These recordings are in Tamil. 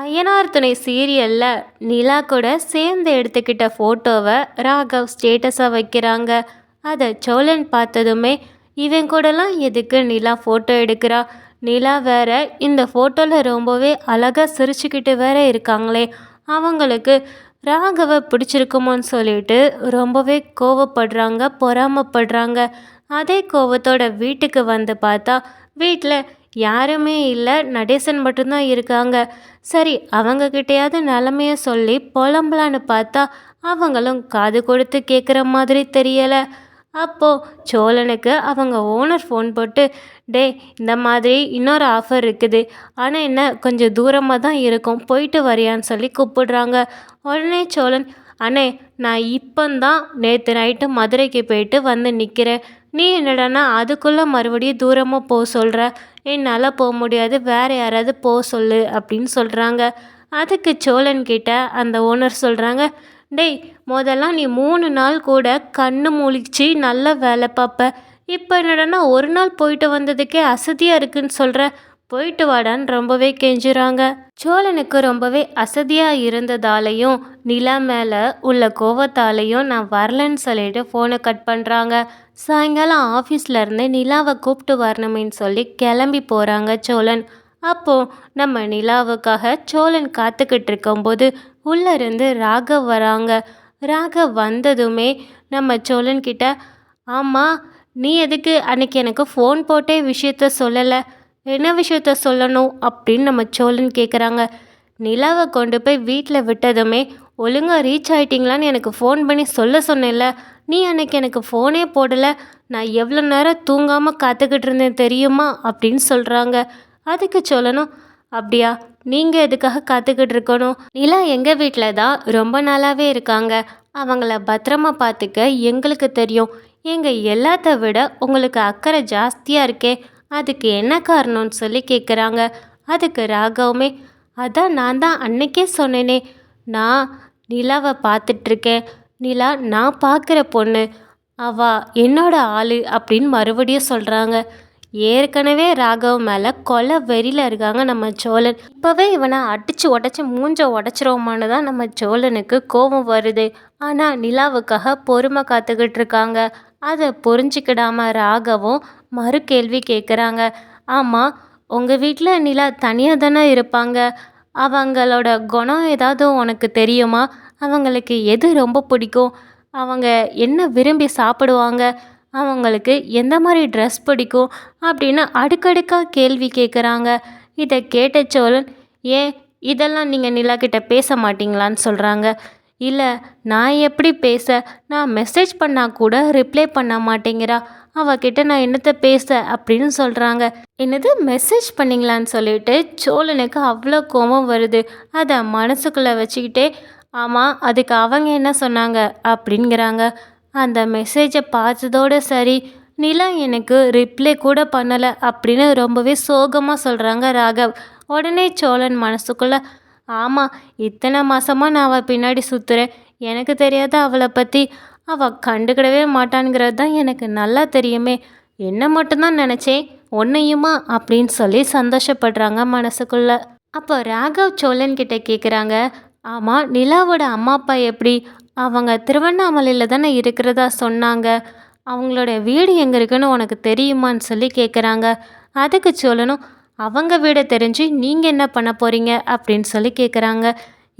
ஐயனார் துணை சீரியலில் நிலா கூட சேர்ந்து எடுத்துக்கிட்ட ஃபோட்டோவை ராகவ் ஸ்டேட்டஸாக வைக்கிறாங்க. அதை சோழன் பார்த்ததுமே இவன் கூடலாம் எதுக்கு நிலா ஃபோட்டோ எடுக்கிறா? நிலா வேற இந்த ஃபோட்டோவில் ரொம்பவே அழகாக சிரிச்சுக்கிட்டு வேற இருக்காங்களே. அவங்களுக்கு ராகவை பிடிச்சிருக்குமோன்னு சொல்லிட்டு ரொம்பவே கோவப்படுறாங்க பொறாமப்படுறாங்க. அதே கோவத்தோட வீட்டுக்கு வந்து பார்த்தா வீட்டில் யாருமே இல்லை. நடேசன் மட்டும்தான் இருக்காங்க. சரி அவங்கக்கிட்டையாவது நிலமைய சொல்லி புலம்பலான்னு பார்த்தா அவங்களும் காது கொடுத்து கேட்குற மாதிரி தெரியலை. அப்போது சோழனுக்கு அவங்க ஓனர் ஃபோன் போட்டு டே இந்த மாதிரி இன்னொரு ஆஃபர் இருக்குது. ஆனால் என்ன கொஞ்சம் தூரமாக தான் இருக்கும். போயிட்டு வரியான்னு சொல்லி கூப்பிடுறாங்க. உடனே சோழன் அண்ணே நான் இப்போந்தான் நேற்று நைட்டு மதுரைக்கு போயிட்டு வந்து நிற்கிறேன் நீ என்னடானா அதுக்குள்ளே மறுபடியும் தூரமாக போக சொல்கிற என்னால் போக முடியாது. வேறு யாராவது போக சொல்லு அப்படின்னு சொல்கிறாங்க அதுக்கு சோழன்கிட்ட அந்த ஓனர் சொல்கிறாங்க டேய் முதல்லாம் நீ மூணு நாள் கூட கண்ணு முழிச்சு நல்லா வேலை பார்ப்ப இப்போ என்னடனா ஒரு நாள் போயிட்டு வந்ததுக்கே அசதியாக இருக்குன்னு சொல்கிற போயிட்டு வாடான்னு ரொம்பவே கெஞ்சுறாங்க. சோழனுக்கு ரொம்பவே அசதியாக இருந்ததாலையும் நிலா மேலே உள்ள கோவத்தாலையும் நான் வரலன்னு சொல்லிட்டு ஃபோனை கட் பண்ணுறாங்க சாயங்காலம் ஆஃபீஸ்லேருந்து நிலாவை கூப்பிட்டு வரணுமேன்னு சொல்லி கிளம்பி போகிறாங்க சோழன். அப்போது நம்ம நிலாவுக்காக சோழன் காத்துக்கிட்டு இருக்கும்போது உள்ளேருந்து ராகவ் வராங்க. ராகவ் வந்ததுமே நம்ம சோழன் கிட்ட ஆமாம் நீ எதுக்கு அன்னைக்கு எனக்கு ஃபோன் போட்டே விஷயத்த சொல்லலை? என்ன விஷயத்த சொல்லணும்? அப்படின்னு நம்ம சோழன் கேட்குறாங்க நிலாவை கொண்டு போய் வீட்டில் விட்டதுமே ஒழுங்காக ரீச் ஆகிட்டீங்களான்னு எனக்கு ஃபோன் பண்ணி சொல்ல சொன்னேன்ல. நீ அன்னைக்கு எனக்கு ஃபோனே போடலை. நான் எவ்வளோ நேரம் தூங்காமல் காத்துக்கிட்டு இருந்தேன் தெரியுமா? அப்படின்னு சொல்கிறாங்க அதுக்கு சொல்லணும். அப்படியா நீங்கள் எதுக்காக காத்துக்கிட்டு இருக்கணும்? நிலா எங்கள் வீட்டில் தான் ரொம்ப நாளாகவே இருக்காங்க. அவங்கள பத்திரமா பார்த்துக்க எங்களுக்கு தெரியும். எங்கள் எல்லாத்த விட உங்களுக்கு அக்கறை ஜாஸ்தியாக இருக்கே. அதுக்கு என்ன காரணம்னு சொல்லி கேட்குறாங்க அதுக்கு ராகவுமே அதான் நான் தான் அன்னைக்கே சொன்னேனே. நான் நிலாவை பார்த்துட்ருக்கேன் நிலா நான் பார்க்குற பொண்ணு. அவா என்னோட ஆள் அப்படின்னு மறுபடியும் சொல்கிறாங்க ஏற்கனவே ராகவ் மேலே கொலை வெறியில் இருக்காங்க நம்ம சோழன். இப்போவே இவனை அடித்து உடச்சி மூஞ்ச உடச்சிருவோமான்னு தான் நம்ம சோழனுக்கு கோபம் வருது. ஆனால் நிலாவுக்காக பொறுமை காத்துக்கிட்டு இருக்காங்க. அதை புரிஞ்சிக்கிடாம ராகவும் மறு கேள்வி கேட்குறாங்க ஆமாம் உங்கள் வீட்டில் நிலா தனியாக தானே இருப்பாங்க? அவங்களோட குணம் ஏதாவது உனக்கு தெரியுமா? அவங்களுக்கு எது ரொம்ப பிடிக்கும்? அவங்க என்ன விரும்பி சாப்பிடுவாங்க? அவங்களுக்கு எந்த மாதிரி ட்ரெஸ் பிடிக்கும் அப்படின்னு அடுக்கடுக்காக கேள்வி கேட்குறாங்க இதை கேட்ட சோழன் ஏன் இதெல்லாம் நீங்கள் நிலா கிட்ட பேச மாட்டிங்களான்னு சொல்கிறாங்க இல்லை நான் எப்படி பேச? நான் மெசேஜ் பண்ணால் கூட ரிப்ளை பண்ண மாட்டேங்கிறா. அவகிட்ட நான் என்னத்தை பேச? அப்படின்னு சொல்கிறாங்க என்னது? மெசேஜ் பண்ணிங்களான்னு சொல்லிட்டு சோழனுக்கு அவ்வளோ கோபம் வருது. அதை மனசுக்குள்ளே வச்சுக்கிட்டே ஆமாம் அதுக்கு அவங்க என்ன சொன்னாங்க? அப்படிங்கிறாங்க. அந்த மெசேஜை பார்த்ததோடு சரி நிலா எனக்கு ரிப்ளை கூட பண்ணலை அப்படின்னு ரொம்பவே சோகமாக சொல்கிறாங்க ராகவ். உடனே சோழன் மனசுக்குள்ளே ஆமாம் இத்தனை மாதமாக நான் அவள் பின்னாடி சுற்றுறேன் எனக்கு தெரியாத அவளை பற்றி அவள் கண்டுக்கிடவே மாட்டான்ங்கிறது தான் எனக்கு நல்லா தெரியுமே. என்ன மட்டும்தான் நினச்சேன் உன்னையுமா? அப்படின்னு சொல்லி சந்தோஷப்படுறாங்க மனசுக்குள்ள. அப்போ ராகவ் சோழன் கிட்டே கேட்குறாங்க ஆமாம் நிலாவோட அம்மா அப்பா எப்படி? அவங்க திருவண்ணாமலையில் தானே இருக்கிறதா சொன்னாங்க. அவங்களோட வீடு எங்கே இருக்குன்னு உனக்கு தெரியுமான்னு சொல்லி கேட்குறாங்க அதுக்கு சொல்லணும் அவங்க வீடை தெரிஞ்சு நீங்கள் என்ன பண்ண போகிறீங்க அப்படின்னு சொல்லி கேட்குறாங்க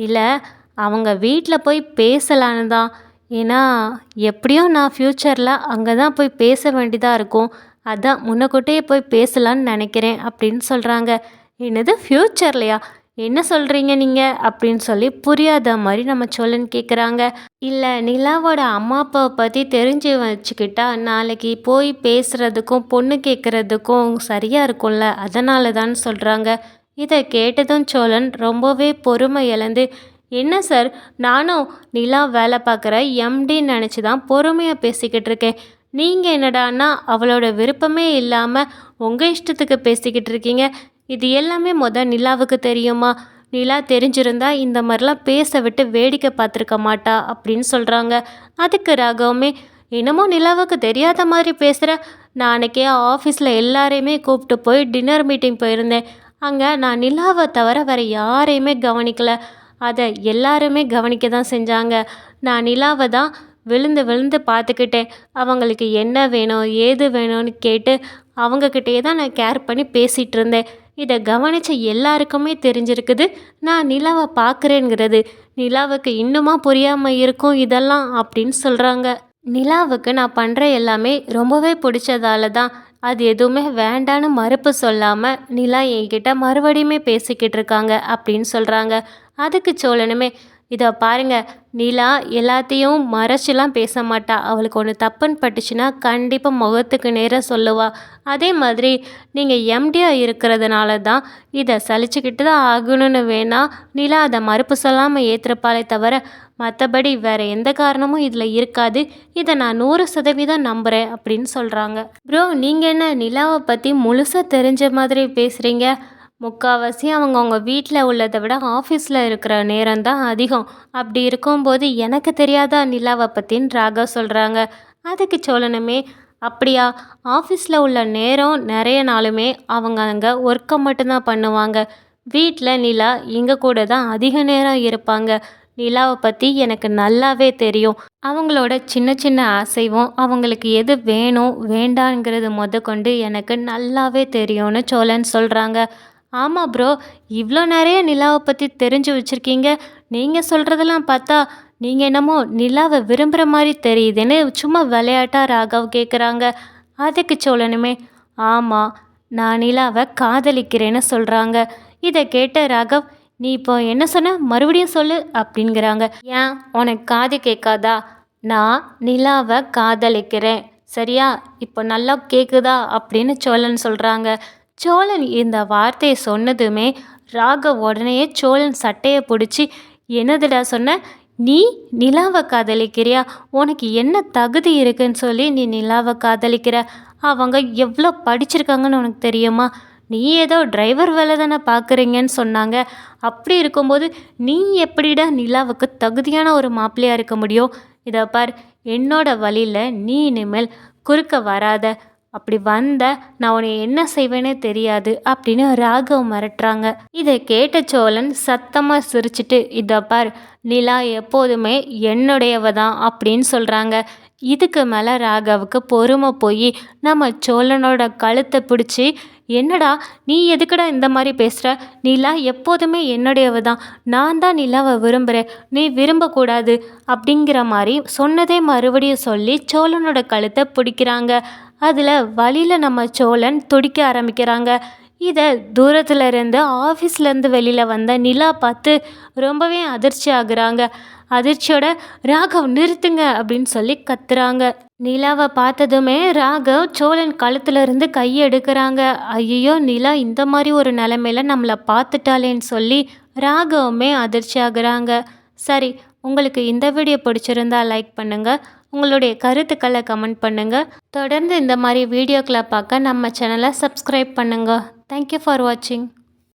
இல்லை அவங்க வீட்டில் போய் பேசலான்னு தான். ஏன்னா எப்படியும் நான் ஃப்யூச்சரில் அங்கே தான் போய் பேச வேண்டியதாக இருக்கும். அதான் முன்னக்கூட்டியே போய் பேசலான்னு நினைக்கிறேன் அப்படின்னு சொல்கிறாங்க என்னது ஃப்யூச்சர்லையா என்ன சொல்கிறீங்க நீங்கள் அப்படின்னு சொல்லி புரியாத மாதிரி நம்ம சோழன் கேட்குறாங்க இல்லை நிலாவோட அம்மா அப்பாவை பற்றி தெரிஞ்சு வச்சுக்கிட்டா நாளைக்கு போய் பேசுகிறதுக்கும் பொண்ணு கேட்குறதுக்கும் சரியாக இருக்கும்ல? அதனால தான் சொல்கிறாங்க இதை கேட்டதும் சோழன் ரொம்பவே பொறுமை இழந்து என்ன சார் நானும் நிலா வேலை பார்க்குற எம்டின்னு நினச்சி தான் பொறுமையாக பேசிக்கிட்டு இருக்கேன். நீங்கள் என்னடான்னா அவளோட விருப்பமே இல்லாமல் உங்கள் இஷ்டத்துக்கு பேசிக்கிட்டு இருக்கீங்க. இது எல்லாமே மொதல் நிலாவுக்கு தெரியுமா? நிலா தெரிஞ்சிருந்தா இந்த மாதிரிலாம் பேச விட்டு வேடிக்கை பார்த்துருக்க மாட்டா அப்படின்னு சொல்கிறாங்க அதுக்கு ராகவமே என்னமோ நிலாவுக்கு தெரியாத மாதிரி பேசுகிற நான் அன்றைக்கே ஆஃபீஸில் எல்லாரையுமே கூப்பிட்டு போய் டின்னர் மீட்டிங் போயிருந்தேன். அங்கே நான் நிலாவை தவிர வேறு யாரையுமே கவனிக்கலை. அதை எல்லாருமே கவனிக்க தான் செஞ்சாங்க. நான் நிலாவை தான் விழுந்து விழுந்து பார்த்துக்கிட்டேன். அவங்களுக்கு என்ன வேணும் ஏது வேணும்னு கேட்டு அவங்கக்கிட்டே தான் நான் கேர் பண்ணி பேசிகிட்டு இருந்தேன். இதை கவனித்த எல்லாருக்குமே தெரிஞ்சிருக்குது நான் நிலாவை பார்க்குறேங்கிறது நிலாவுக்கு இன்னுமா புரியாமல் இருக்கும் இதெல்லாம் அப்படின்னு சொல்கிறாங்க நிலாவுக்கு நான் பண்ணுற எல்லாமே ரொம்பவே பிடிச்சதால தான். அது எதுவுமே வேண்டான்னு மறுப்பு சொல்லாமல் நிலா என்கிட்ட மறுபடியுமே பேசிக்கிட்டு இருக்காங்க அப்படின்னு சொல்கிறாங்க அதுக்கு சோழனுமே இதை பாருங்கள் நிலா எல்லாத்தையும் மறைச்சிலாம் பேச மாட்டா அவளுக்கு ஒன்று தப்புன்னு பட்டுச்சுன்னா கண்டிப்பாக முகத்துக்கு நேராக சொல்லுவா. அதே மாதிரி நீங்கள் எம்டியாக இருக்கிறதுனால தான் இதை சலிச்சுக்கிட்டு தான் ஆகணும்னு வேணால் நிலா அதை மறுப்பு சொல்லாமல் ஏற்றுப்பாளே தவிர மற்றபடி வேறு எந்த காரணமும் இதில் இருக்காது. இதை நான் நூறு சதவீதம் நம்புகிறேன் அப்படின்னு சொல்கிறாங்க ப்ரோ நீங்கள் என்ன நிலாவை பற்றி முழுசாக தெரிஞ்ச மாதிரி பேசுகிறீங்க முக்கால்வாசி அவங்கவுங்க வீட்டில் உள்ளதை விட ஆஃபீஸில் இருக்கிற நேரம் தான் அதிகம். அப்படி இருக்கும்போது எனக்கு தெரியாதா நிலாவை பற்றின்னு ராகா சொல்கிறாங்க அதுக்கு சோழனுமே அப்படியா? ஆஃபீஸில் உள்ள நேரம் நிறைய நாளுமே அவங்க அங்கே ஒர்க்கை மட்டும்தான் பண்ணுவாங்க. வீட்டில் நிலா எங்கள் கூட தான் அதிக நேரம் இருப்பாங்க. நிலாவை பற்றி எனக்கு நல்லாவே தெரியும். அவங்களோட சின்ன சின்ன அசைவும் அவங்களுக்கு எது வேணும் வேண்டாங்கிறது முத கொண்டு எனக்கு நல்லாவே தெரியும்னு சோழன் சொல்கிறாங்க ஆமாம் ப்ரோ இவ்வளோ நிறைய நிலாவை பற்றி தெரிஞ்சு வச்சுருக்கீங்க. நீங்கள் சொல்கிறதெல்லாம் பார்த்தா நீங்கள் என்னமோ நிலாவை விரும்புகிற மாதிரி தெரியுதுன்னு சும்மா விளையாட்டாக ராகவ் கேட்குறாங்க அதுக்கு சோழனுமே ஆமாம் நான் நிலாவை காதலிக்கிறேன்னு சொல்கிறாங்க இதை கேட்ட ராகவ் நீ இப்போ என்ன சொன்ன? மறுபடியும் சொல்லு அப்படிங்கிறாங்க. ஏன்? உனக்கு காது கேட்காதா? நான் நிலாவை காதலிக்கிறேன். சரியா? இப்போ நல்லா கேட்குதா அப்படின்னு சோழன் சொல்கிறாங்க சோழன் இந்த வார்த்தையை சொன்னதுமே ராகவ் உடனே சோழன் சட்டையை பிடிச்சி என்னதுடா சொன்ன? நீ நிலாவை காதலிக்கிறியா? உனக்கு என்ன தகுதி இருக்குன்னு சொல்லி நீ நிலாவை காதலிக்கிற? அவங்க எவ்வளோ படிச்சிருக்காங்கன்னு உனக்கு தெரியுமா? நீ ஏதோ டிரைவர் வேலை தானே பார்க்குறீங்கன்னு சொன்னாங்க. அப்படி இருக்கும்போது நீ எப்படிடா நிலாவுக்கு தகுதியான ஒரு மாப்பிள்ளையாக இருக்க முடியும்? இதை பார் என்னோட வழியில் நீ இனிமேல் குறுக்க வராத. அப்படி வந்த நான் உன்னை என்ன செய்வேனே தெரியாது அப்படின்னு ராகவ் மிரட்டுறாங்க. இதை கேட்ட சோழன் சத்தமாக சிரிச்சிட்டு இதை பார் நிலா எப்போதுமே என்னுடையவ தான் அப்படின்னு சொல்கிறாங்க இதுக்கு மேலே ராகவுக்கு பொறுமை போய் நம்ம சோழனோட கழுத்தை பிடிச்சி என்னடா நீ எதுக்குடா இந்த மாதிரி பேசுகிற நிலா எப்போதுமே என்னுடையவ தான் நான் தான் நிலாவை விரும்புகிறேன் நீ விரும்பக்கூடாது அப்படிங்கிற மாதிரி சொன்னதே மறுபடியும் சொல்லி சோழனோட கழுத்தை பிடிக்கிறாங்க. அதில் வழியில் நம்ம சோழன் துடிக்க ஆரம்பிக்கிறாங்க. இதை தூரத்தில் இருந்து ஆஃபீஸ்லேருந்து வெளியில் வந்த நிலா பார்த்து ரொம்பவே அதிர்ச்சி ஆகுறாங்க. அதிர்ச்சியோட ராகவ் நிறுத்துங்க அப்படின்னு சொல்லி கத்துறாங்க. நிலாவை பார்த்ததுமே ராகவ் சோழன் கழுத்துலேருந்து கையை எடுக்கிறாங்க. ஐயோ நிலா இந்த மாதிரி ஒரு நிலமையில நம்மளை பார்த்துட்டாளேன்னு சொல்லி ராகவுமே அதிர்ச்சி ஆகுறாங்க. சரி உங்களுக்கு இந்த வீடியோ பிடிச்சிருந்தா லைக் பண்ணுங்கள் உங்களுடைய கருத்துக்களை கமெண்ட் பண்ணுங்கள் தொடர்ந்து இந்த மாதிரி வீடியோக்களை பார்க்க நம்ம சேனலை சப்ஸ்கிரைப் பண்ணுங்கள் தேங்க்யூ ஃபார் வாட்சிங்